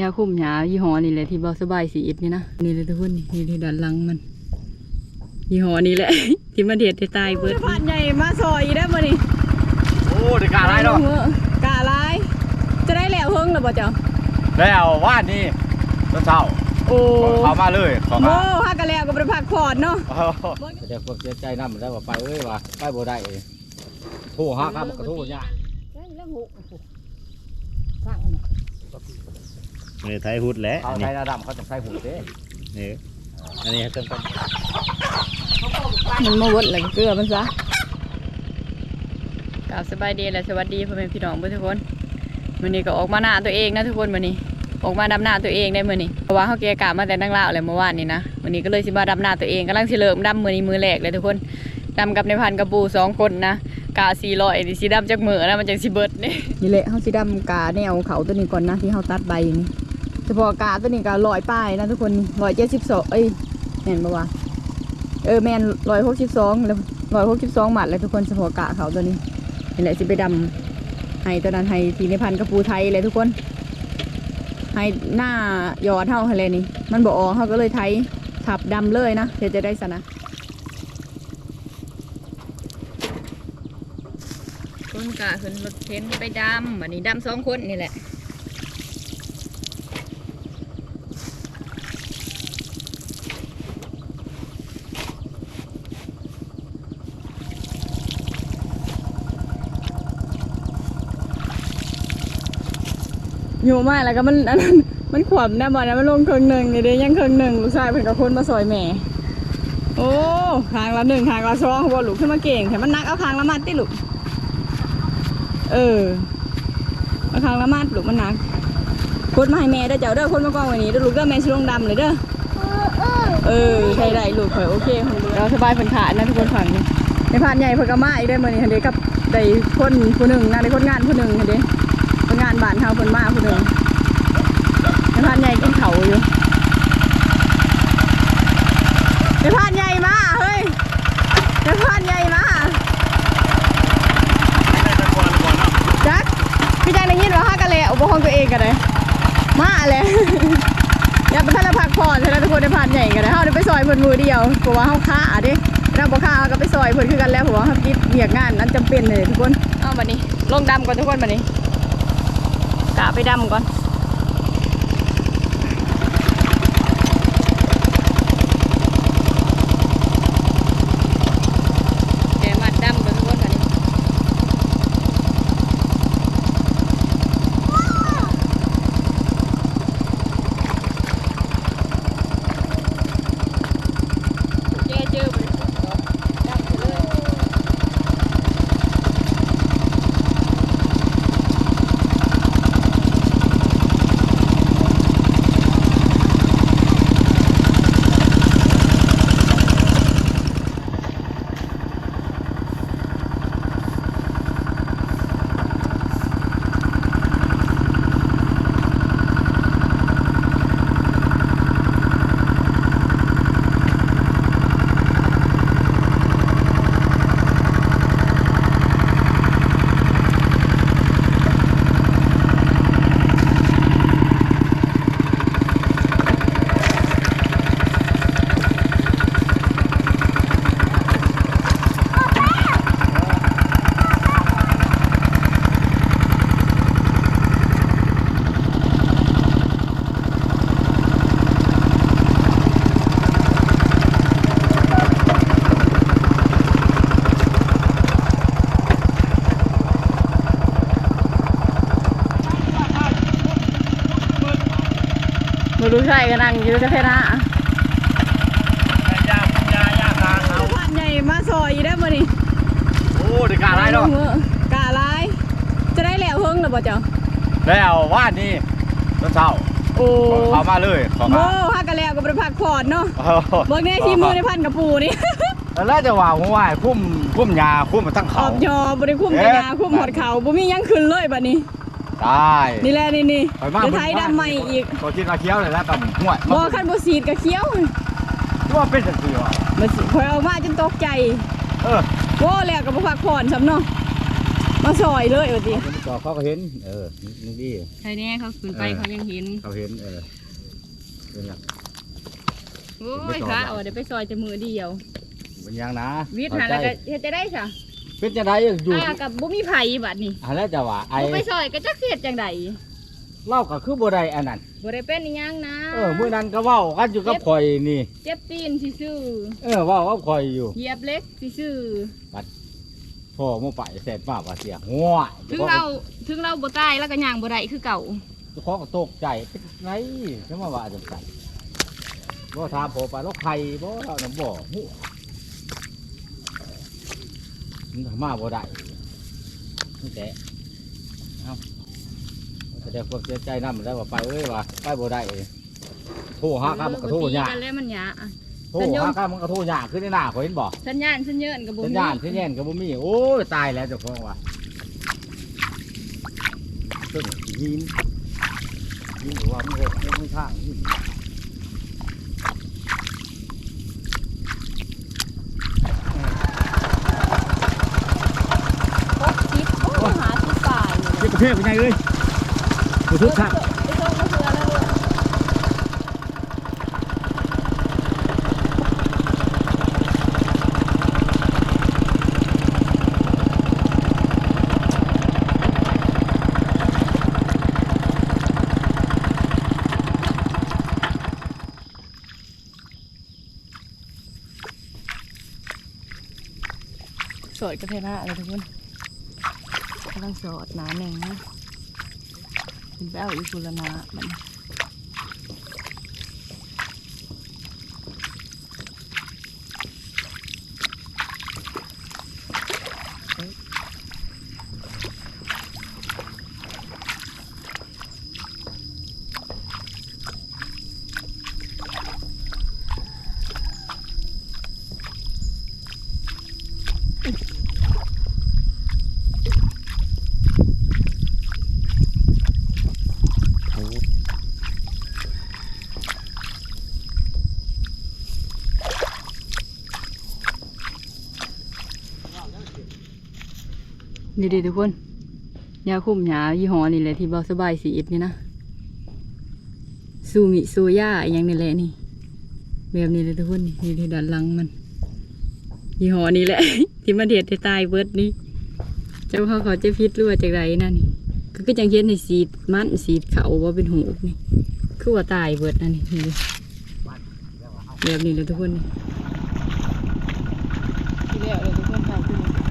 ยาคุมยายี่ห้อนี่แหละที่เบาสบายสีอิดนี่นะนี่เลยทุกคนนี่นี่เลยด้านหลังมัน ยี่ห้อนี้แหละ ที่มันเด็ดตายเบิดผ่านใหญ่มาซอยได้บ่นี่โอ้เด็กกาไรเนาะกาลายจะได้แล้วเฮิงหรือบ่เจ้าแล้วว่านนี่ต้นเช้าโอ้เขามาเลยเขาโอ้มาฮักกันแล้วก็บ่ได้พักผ่อนเนาะแต่พวกเสียใจน้ำได้ว่าไปเอ้ยว่าไปบ่ได้เอ้ยโทรหาครับก็โทรยากนี่ไทยฮุดแหล้วเขาอันใช้นี้ระดำเขาจะใช้หุ่นเด้นี่อันนี้เติมกันมันมาวดแล้วก็เกลือมันซะกราบสบายดีและสวัสดีพ่อแม่พี่น้องเพื่อนทุกคนมื้อนี้ก็ออกมาหน้าตัวเองนะทุกคนมื้อนี้ ออกมาดำหน้าตัวเองได้มื้อนี้เพราะว่าเขาเกะกะมาแต่นั่งลาวเลยเมื่อวานนี้นะมื้อนี้ก็เลยสิมาดำหน้าตัวเองกำลังสิเริ่มดำมื้อนี้มือแรกเลยทุกคนดำกับในพันกับปูสองคนนะกา400นี่สิดำจากมือนะมันจังสิเบิดนี่นี่แหละเฮาสิดำกาแนวเขาตัวนี้ก่อนนะที่เฮาตัดใบนี่เฉพาะกาตัวนี้ก็100ป้ายนะทุกคน172เอ้ยแมนบ่วะเออแม่น162แล้ว162บาทเลยทุกคนเฉพาะกาเขาตัวนี้นี่แหละสิไปดำให้ตัวนั้นให้ทีในพันกับปูไทยเลยทุกคนให้หน้ายอดเท่าทะเลนี่ มันบอกออเขาก็เลยไทยขับดำเลยนะเดี๋ยวจะได้สนะคนกะขึ้นรถเข็นไปดำวันนี้ดำสองคนนี่แหละ อยู่มากแล้วก็มันอันนั้นมันขวบนะบอลนะมันลงครึ่งหนึ่งนี่เด้ยังครึ่งหนึ่งลูกชายเพิ่นกับคนมาซอยแม่ โอ้คางละหนึ่งคางละสองบอลูกขึ้นมาเก่งแต่มันนักเอาคางละมัดติลูกเออเอาคางละมัดลูกมันนักคนมาให้แม่เด้เจ้าเด้อคนมากองว้นี้เด้อลูกเด้อแม่สิลงดำเลยเด้อเออใช่ได้ลูกข่อยโอเคของลูกเราสบายเพิ่นขาดนะทุกคนฝั่งนี้ในพานใหญ่เพิ่นก็มาอีกได้อมื้อนี้เด้กับได้คนผู้หนึ่งนะได้คนงานผู้หนึ่งเด้ คนงานบ้านเฮาคนมาคนหนึ่งในพานใหญ่กินเขาอยู่ในพานใหญ่มาเฮ้ยในพานใหญ่มาจักพี่จังได้ยินว่าฮักกันเลยอุปกรณ์ตัวเองกันเลยมาเลยอย่าไปท่านละพักผ่อนใช่ไหมทุกคนในพานใหญ่กันเลยเฮาได้ไปซอยเพิ่นมือเดียวเพราะว่าเฮาค้าเด้เราบ่ค้าเฮาก็ไปซอยเพิ่นคือกันแล้วเพราะว่าเฮาคิดเวียกงานนั้นจำเป็นเลยทุกคนเอาบัดนี้ลงดำก่อนทุกคนบัดนี้ กะไปดำก่อน แกมัดดำก่อนทุกคนค่ะนี่แกเจอไปดำไปเลย มาดูใช่กันนั่ง อยู่จะเพนะยากยากยากทางเขาผ่านใหญ่มาซอยได้มานี่โอ้เด็กกาไรเนาะกาลายจะได้แล้วเฮิงหรือเปล่าเจ้าแล้วว่านนี่ต้นเช้าโอ้เขามาเลยเขาโอ้มาฮักกันแล้วก็ไปพักผ่อนเนาะเบิกแน่ชีมือในพันกับปูนี่แล้วจะว่าหัวายคุ้มคุ้มยาคุ้มมาตั้งอเขาอกยอบริคุ้มกันยาคุ้มหอดเขาบ่มีหยังขึ้นเลยบัดนี้ ตายนี่แหละนี่นี่ไปมาเดี๋ยวไทยดำใหม่อีกตัวกินมาเคี้ยวเลยแล้วกับห่วยบ่คันบ่สีดก็เคี้ยวว่าเป็นสัตว์สีวะมันสิคอยออกมาจนตกใจ เออโว้แล้วก็บ่พักผ่อนซ้ำเนาะมาซอยเลยว่าติเขาไม่จอเขาก็เห็น เออนี่ดีใช่แน่เขาขึ้นไปเออเขายังเห็น เขาเห็นเออเป็นหลักโอ้ไม่ยจอดค่ะละเอาเดี๋ยวไปซอยจะมือเดียวเป็นยังนะวิทย์หาแล้วก็เฮ็ดจะได้ซะ เป็นจะได้อยู่อ่ากับบ่มีไผบัดนี้อันแล้วจะว่าไอ้บ่ไปซอยก็จักเฮ็ดจังไดเล่าก็คือบ่ได้อันนั้นบ่ได้เป็นอีหยังนะเออมื้อนั้นก็เว้ากันอยู่กับข่อยนี่เจ็บตีนซื่อเออเว้ากับข่อยอยู่ๆเหยียบเล็กซื่อพ่อมาไปเสร็จป้าว่าเสียหัวๆถึงเราถึงเราบ่ตายแล้วก็ย่างบ่ได้คือเก่าเจ้าของก็ตกใจเป็นไงจะมาว่าจังไสบ่ถามพ่อไปแล้วใครบ่เรานำบ่หัว มันก็มาบ่ได้นี่แต่เอ้าแสดงความเสียใจนำแล้วว่าไปเอ้ยว่าไปบ่ได้โทรหาข้ามันก็โทรยากกันแล้วมันยากโทรหาข้ามันก็โทรยากขึ้นในหน้าข่อยเห็นบ่สัญญาณสัญญาณก็บ่สัญมีญาณสัญญาณก็บ่มีโอ้ยตายแล้วเจ้าของว่าซึ่งยินยินว่ามันโหดไม่ทางยิน พกชิปโอ้หาชิปป่ายอยู่ เจ็บประเทศเป็นไงเอ้ยผู้ทุกข์ครับไปส่งมาเสือแล้วลูกสอดกระเทน่าอะไรทุกคน กำลังสอดหนาหน่งนะคุณไปเอาอีกุลนามัน ดีดีทุกคนยาคุ้มหยายี่ห้อนี่แหละที่เบาสบายสีอิดนี่นะซูมิซูย่าอย่างนี่แหละนี่แบบนี้เลยทุกคนนี่นี่ที่ด้านหลังมันยี่ห้อนี้แหละ ที่มันเด็ดตายเบิร์ดนี่เจ้าเขาเขาจะพิษรือว่าจากไรนั่นนี่ก็คือจังเย็นในสีมันสีเขาว่าเป็นหูนี่คือว่าตายเบิดนั่นนี่นี่แบบนี้เลยทุกคนนี่ที่แล้วเลยทุกคนถ่าย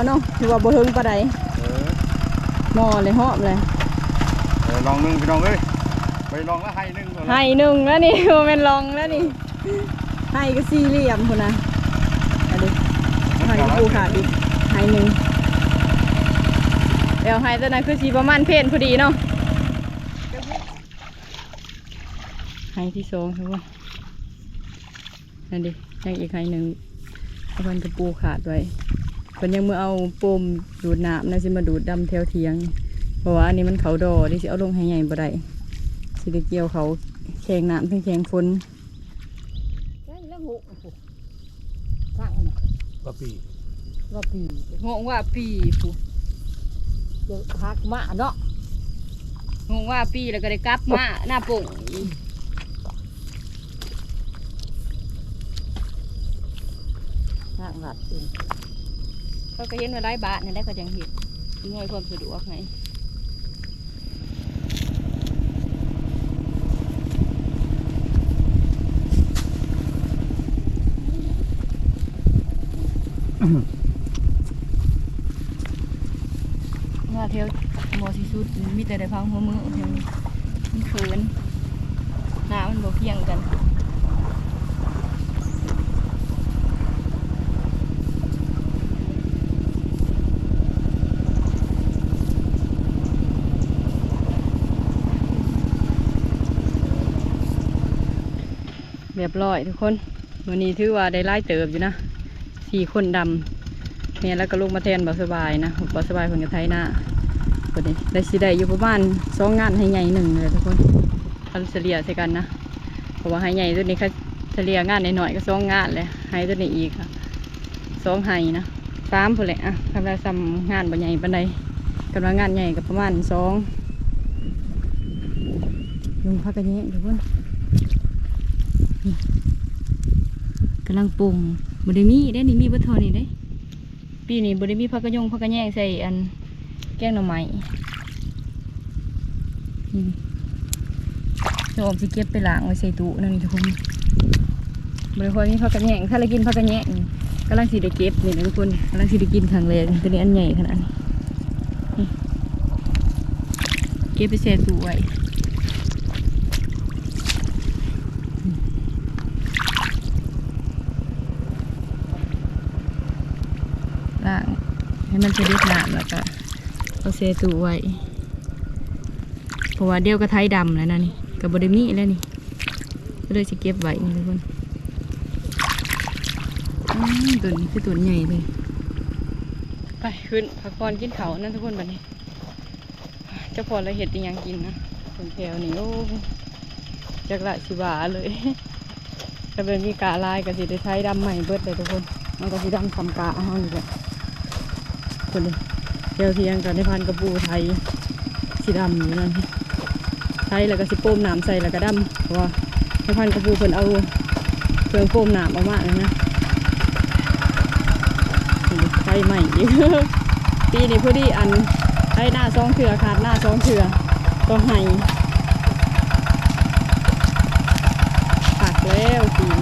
แป๊บเดียวเนาะถือว่าบ่เฮิงปานใดเออหม้อเลยหอมเลยเออลองนึงพี่น้องเอ้ยไปลองแล้วให้นึงก่อนให้หนึ่งแล้วนี่โมเมนลองแล้วนี่ให้ก็สี่เหลี่ยมคนนะเอาดิให้ก็ปูขาดอีกให้หนึ่งเดี๋ยวให้ตัวนั้นคือสีประมาณเพนพอดีเนาะให้ที่สองครับว่านั่นดิยังอีกให้หนึ่งเอาพันกระปูขาดไว้ เพิ่นยังมือเอาโปมดูดน้ำนะสิมาดูดดำแถวเทียง เพราะว่าอันนี้มันเขาดอที่สิเอาลงให้ใหญ่บ่ได้สิได้เกี่ยวเขาแข่งน้ำทั้งแข่งฝนก็ปีว่าปีงงว่าปีผู้เจอพักมาเนาะงงว่าปีแล้วก็ได้กลับมาหน้าโป่งอีกทางลัดเอง เขาก็เห็นว่าได้บาทนี่ได้ก็จังเห็นง่ายความสะดวกไงว่าเที่ยวมอสิสุดมีแต่ได้พังหัวมือเที่ยวนี้มันเขินหน้ามันบ่เพียงกัน เรียบร้อยทุกคนวันนี้ถือว่าได้ไล่เติบอยู่นะสี่คนดำเนี่ยแล้วก็ลงมาแทนบ่สบายนะบ่สบายเพิ่นก็ไทยหน้าเพิ่นนี่ได้สิได้อยู่ประมาณสองงานให้ใหญ่หนึ่งเลยทุกคนคันเฉลี่ยใส่กันนะเพราะว่าให้ใหญ่ตัวนี้ค่ะเฉลี่ยงานหน่อยๆก็สองงานเลยให้ตัวนี้อีกค่ะสองให้นะสามพุ่นแหละอะทำได้ซ้ำงานบ่ใหญ่ปานใดกำลังงานใหญ่ก็ประมาณสองลุงพักกันนี้ทุกคน กำลังปรุงบไดมีได้นี่มีเบัตทอนี่ได้ ปีนี้บไดมีผักกระยงผักกระแยงใส่อันแกงหน่อไม้นี่จะออกสิเก็บไปล้างไว้ใส่ตู้นั่นนี่ทุกคนบริคอยมีผักกระแยงถ้าเรากินผักกระแยงกำลังสิได้เก็บนี่นะทุกคนกำลังสิได้กินครั้งแรกตัวนี้อันใหญ่ขนาดนี้นี่เก็บไปใส่ตู้ไว้ ล้างให้ มันจะได้น้ำแล้วก็เอาเซตูไว้ เพราะว่าเดียวก็ไทยดำแล้วนะนี่กับบไดมีแล้วนี่ ก็เลยจะเก็บไว้นี่ทุกคนอืมตัวนี้คือตัวใหญ่เลย ไปขึ้นพักผ่อนกินเขาวนั่นทุกคนบัดนี้เจ้าพอเราเห็ดอีหยังกินนะคนแถวนี้โอ้จักละสิบาเลยถ้าเป็นมีกาลายก็สิได้ใช้ดำใหม่เบิดเลยทุกคน มันก็สิดำทำกาเฮานี่แหละ คนเดียวเทียงกันในพันกระปูไทยสีดำอยู่นั่นไทยแล้วก็สิโป้มน้ำใส่แล้วก็ดำเพราะว่าในพันกระปูเพิ่นเอาเครื่องโป้มน้ำออกมาเลยนะไทยใหม่อีกปีนี้พอดีอันไทยหน้าซองเถื่อขาดหน้าซองเถื่อก็ให้ปักแล้วปีน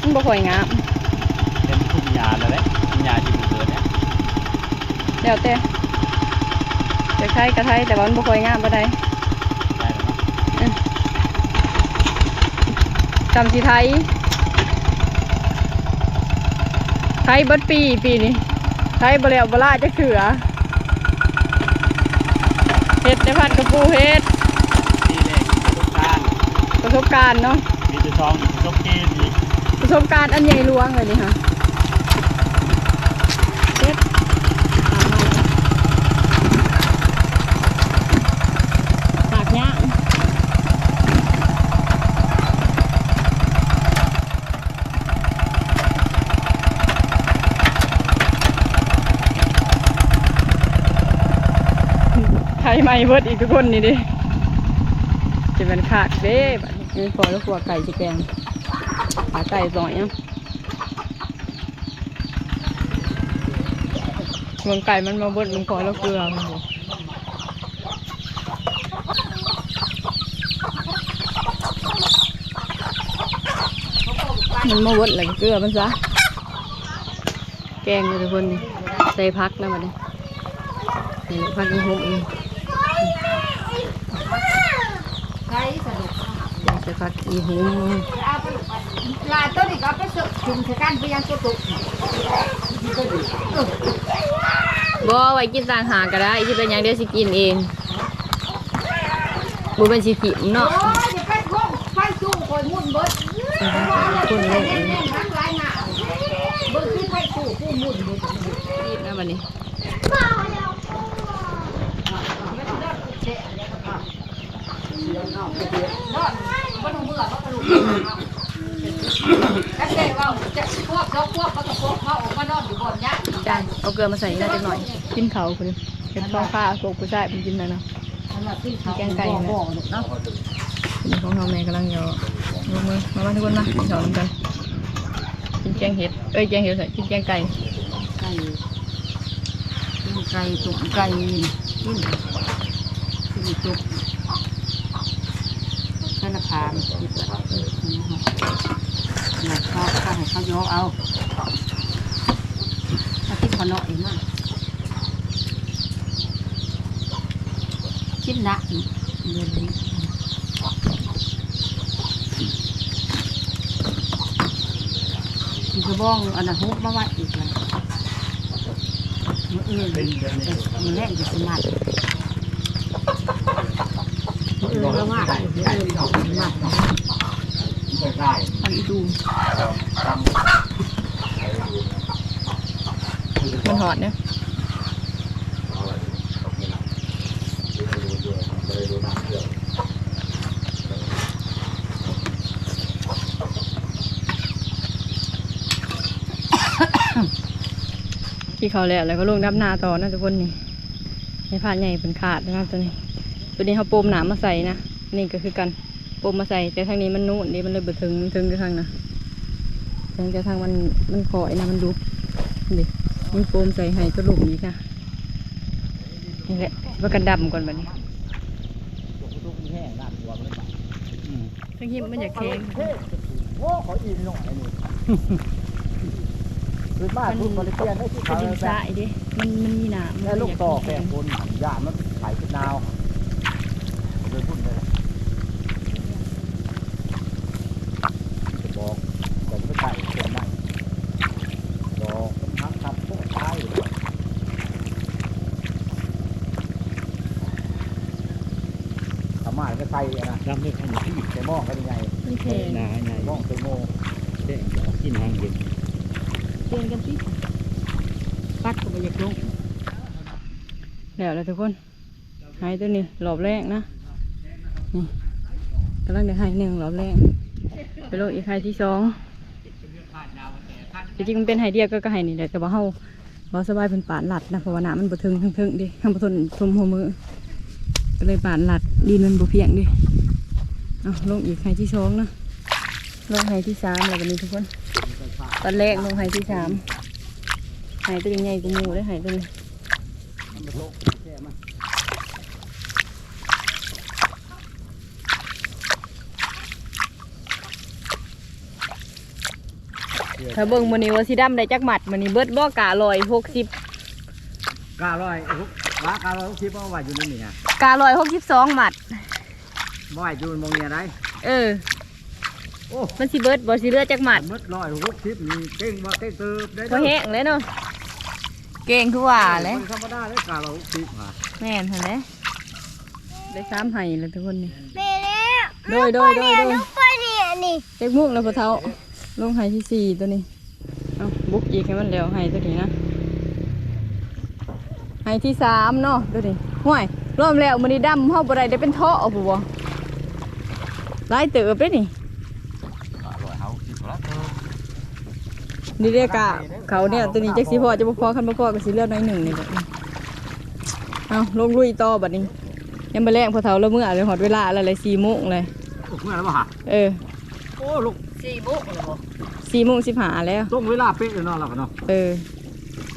มันบ่ค่อยงาม เป็นทุกยาแล้วแหละยาที่มันเกิดเนี่ย เดี๋ยวแต่จะไทยกระไทยแต่ว่ามันบ่ค่อยงามปานใดได้แล้วเนาะจำสิไทย ไทยเบิดปีปีนี้ ไทยบ่แล้วบ่ล่าจะเขือเฮ็ดในพันกระปูเฮ็ดที่แรกประสบการณ์ประสบการณ์เนาะ มีแต่ทองประสบเกณฑ์อีกประสบการณ์อันใหญ่หลวงเลยนี่ค่ะเฮ็ดตามมาปากย่าง ไทยไม่ เบิดอีกทุกคนนี่ดิจะเป็นขาดเด้บัดนี้พอแล้วขัวไก่สิแกงขาไก่สอยเนาะเมืองไก่มันมาเบิดมันพอแล้วเกลือมันบ่มันมาเบิดแล้วก็เกลือมันซะ แกงเลยทุกคนนี่ใส่พักแล้วบัดนี้นี่พักอีหุบอีก ใช่สนุก ใส่พักอีหุบเอาไปลาตัวนี้ก็เอาไปสึกชุมชะกันไปยังตัวตุกบ่ไว้กินต่างหากก็ได้ที่เป็นหยังเดี๋ยวสิกินเองบ่เป็นสิกินเนาะโอ้ยจะไปท่องไฟสู้คนมุ่นเบิดว่าแล้วคนเล่นเล่นเล่นทั้งหลายหน้าเบิดที่ไฟสู้ผู้มุ่นเบิด รีบนะบัดนี้ นอนบ่ต้องเบื่อบ่ต้องลุกกันเด้ว่าจะพวกเขาพวกเขาก็พวกเขาออกมานอนอยู่บนยะ จานเอาเกลือมาใส่นี่าจะหน่อยกินเขาคนนี้เห็นท้องฟ้าโกกผู้ชายเป็นกินแล้วเนาะแกงไก่นะบ่เนาะของน้องแม่กำลังยอลงมือมาบ้านทุกคนมากินข้าวน้ำกันกินแกงเห็ดเอ้ยแกงเห็ดใส่กินแกงไก่ไก่กินไก่ตุกไก่กินกินตุกใช้ละพามคิดว่าอยากเขาเขาให้เขาโยกเอา ถ้าคิดพอเนองมั่งคิดหนักอีกเดือนนี้กระบองอันนั้นฮุบมาไว้อีกแล้วมืออื่นมือแรกจะสมัครมืออื่นก็ว่ามืออื่นกสมัครใกล้ทำอีดู มันหอดเนี่ยพี่เลยอที่เขาแล้วแล้วก็ลงดับนาต่อนะทุกคนนี่ในผ่านใหญ่เป็นขาดนะตัวนี้ ตัวนี้เขาโปมหนามมาใส่นะนี่ก็คือกันโปมมาใส่แต่ทางนี้มันนู่นนี่มันเลยบ่ถึงถึงกระทางนะถึงกระทางมันมันคอยนะมันดุนี่ มันโปมใส่ให้ตัวหลุมอีกนะนี่แหละว่ากันดำก่อนบัดนี้ทุกๆแห้งน้ำรวมเลยป่ะทั้งที่มันอยากแข็งโอ้ขออีกหน่อยนี่คือบ้านทุกบริเวณได้ที่กระเขาดิ่งแบสายดิมันมันมีหนามมันแล้วลูกยาต่อแข็แก่งคนหันยามันไข่ขึ้นดาวเลยพูดเลยจะบอกแต่ไม่ไข่เกินได้บอกมันทั้งทับพวกตายสามารถก็ ใส่นะดำด้วยกันอยู่ที่ใส่หม้อก็ยังไงมันแข็งนาไงหม้อใส่โม่เด็กจะกินหางเด็กเตียนกันสิปักก็ไปอยากลงแล้วแล้วทุกคนหายตัวนี้หลอบแรกนะนี่กำลังเดี๋ยวหายหนึ่งหลอบแรกไปโลกอีกหายที่สองจริงๆมันเป็นหายเดียวก็ก็หายนี่แหละแต่ว่าเฮาเราสบายเป็นป่านหลัดนะเพราะว่าน้ำมันบ่ถึงถึงๆดิทำบ่ทนทมหัวมือก็เลยป่านหลัดดินมันบ่เพียงดิ เอาลงอีกหายที่สองนะลงหายที่สามแล้ววันนี้ทุกคน ตอนแรกลงหายที่สามหายตัวใหญ่กูมูได้หายตัวนี้ถ้าเบิ่งมันนี้ว่าสีดำได้จักหมัดมันนี้เบิดบ่กาลอยหกสิบกาลอยว่ากาลอยคิดว่าไหวอยู่นี่นี่ฮะกาลอยหกสิบสองหมัด ไหวอยู่มองเนี่ยได้เออ โอ้มันสิเบิดบ่สิเหลือจักหมัดมดลอยหกสิบนี่เก่งว่าเก่งเติบได้พอแห้งเลยเนาะเก่งคือว่าเลยธรรมดาเลยกาลอยหกสิบฮะแม่นเห็นไหมได้สามไห้เลยทุกคนนี่ไปแล้วโดยโดยโดยโดยลูกไปเนี่ยนี่เล็กมุกแล้วพอเท้าลงไห้ที่สี่ตัวนี้เอาบุกอีกให้มันเร็วไห้ตัวนี้นะไห้ที่สามเนาะตัวนี้ห่วยรวมแล้วมันนี่ดำเฮาบ่ได้ได้เป็นท่อเอาบ่ บ่หลายเติบเด้นี่กาลอยหกสิบแล้วเติบนี่เรียกะเขาเนี่ยตัวนี้จักสิพอจะบ่พอคันบ่พอก็สิเหลือน้อยหนึ่งนี่แหละเอาลงลุยต่อบัดนี้ยังบ่แรงพอเท้าแล้วมื้อเลยหอดเวลาแล้วเลย4โมงเลยโอ้เมื่อไรวะฮะเออโอ้ลูก4โมงแล้วบ่4โมง15แล้วต้องเวลาเป๊ะเลยเนาะเราเนาะเออ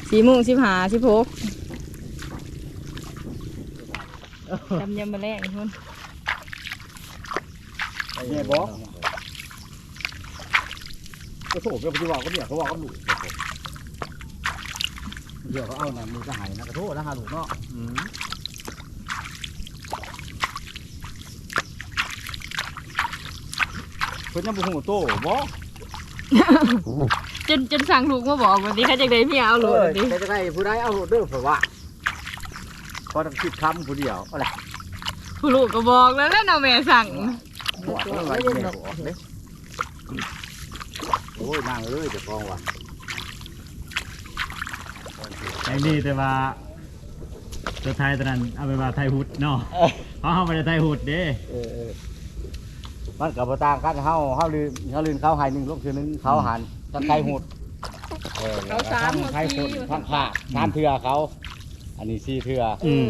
สี่โมงสิบหาสิบหกจำยำมาแรกทุน เนี่ยบอกก็โถก็ปฏิวัติก็เนี่ยเขาว่าก็หลุดเดี๋ยวเขาเอาน่ะมือก็หายนะกระโถนะฮะลูกเนาะอืมเพิ่นยังบ่ฮู้โตบ่จนจนสั่งลูกมาบอกวันนี้เขาจะได้พี่เอาเอลูกอวันนี้จะได้ผู้ใดเอาโหลดเด้อเผื่อว่าพอต้องคิดคำผู้เดียวอะไรผู้ลูกก็บอกแล้วแล้วนาะแม่สั่ง หัวมันไหลแม่ออกเด้โอ้ยนางเอ้ยเจะฟ้าของว่ะไอ้นี่แต่ว่าตัวไทยตอนนั้นเอาไปว่าไทยฮุดเนาะเพราะเขาไม่ได้ไทยฮุดเด้เออเออมันกับต่างกันเฮาเฮาลืนเฮาลืนเขาหายหนึ่งลูกคือหนึงเขาหันตะไคร้หุดเออแล้วก็ทำไข่หุดทำขาทำเถื่อเขา อันนี้สี่เถื่ออืม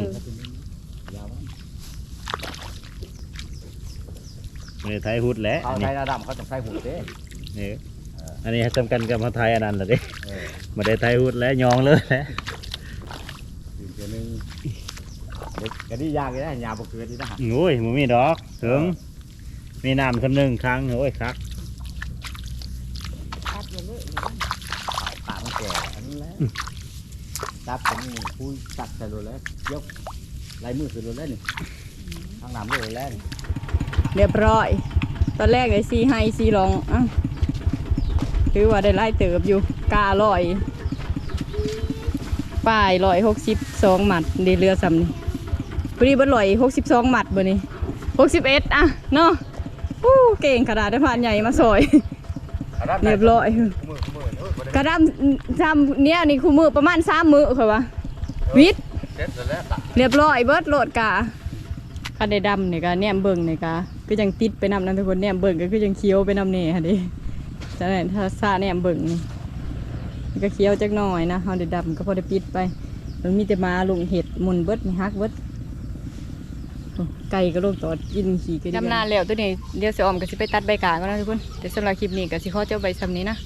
ยาว ไม่ได้ไทยฮุดแหล้วเขาอันไทนี้ยระดับเขาจะไข่หุดเด้นี่อันนี้จำกันกับเขาไทยอันนั้นแหละเด้เออไม่ได้ไทยฮุดแล้วยองเลยแหล้วถึงเถื่อหนึงเด็กกะดียากเลยนะยาบ่เกิดนี่นะฮะโอ้ยมันมีดอกถึงมีน้ำสำนึงครั้งโอ้ยครับปากมันแก่อันนั้นแหละจับตรงนี้คุยตัดใส่รถแล้วยกลายมือขึ้นรถแล้วนี่ทางน้ำเลยแล้วนี่ เรียบร้อย ตอนแรกเลยสีให้สีรองอะถือว่าได้ไล่เติบอยู่กาลอยป้ายลอยหกสิบสองหมัดเดเรือสำนี่พอดีบัดลอยหกสิบสองหมัดบ่นี่หกสิบเอ็ดอะเนาะอู้เก่งขนาดได้ผ่านใหญ่มาซอยเรียบร้อยมือมือเออบ่ได้กระดำจำเนี่ยนี่คู่มือประมาณสามมือค่ะวะวิทย์เสร็จแล้วล่ะเรียบร้อยเบิดโหลดกาคันได้ดำนี่กาแนมเบิ่งนี่กา ก็ยังติดไปนำนะทุกคนแนมเบิ่งก็คือยังเคี้ยวไปนำเนี่ค่ะดิแต่ไหนถ้าซาแนมเบิ่งก็เคี้ยวจักหน่อยนะเฮาได้ดำก็พอได้ปิดไป มันมีแต่มาลุงเห็ดมุนเบิดนี่ฮักเบิดไก่ก็ลูกตอดกินขี่กันดำนาแล้วตัวนี้เดี๋ยวเสิออมก็สิไปตัดใบกาก็นะทุกคนแต่สำหรับคลิปนี้ก็สิขอเจ้าใบซ้ำนี้นะ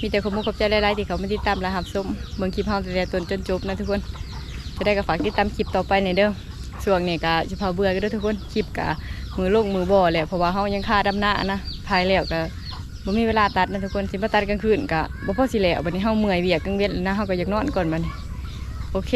มีแต่ขอบคุขอบใจหลายๆที่เขามาติดตามและรับชมเบิ่งคลิปเฮาตั้งแต่ตนจนจบนะทุกคน จะได้ก็ฝากติดตามคลิปต่อไปในเด้อช่วงนี้ก็จะพาเบื่อกันเด้อทุกคนคลิปกะ มือลงมือบ่อแหละเพราะว่าเฮายังค่าดำหน้านะภายแล้วก็บ่มีเวลาตัดนะทุกคนสิมาตัดกลางคืนก็บ่พอสิแล้วบัดนี้เฮาเมื่อยเวียกกลางเว้นนะเฮาก็อยากนอนก่อนบัดนี้โอเค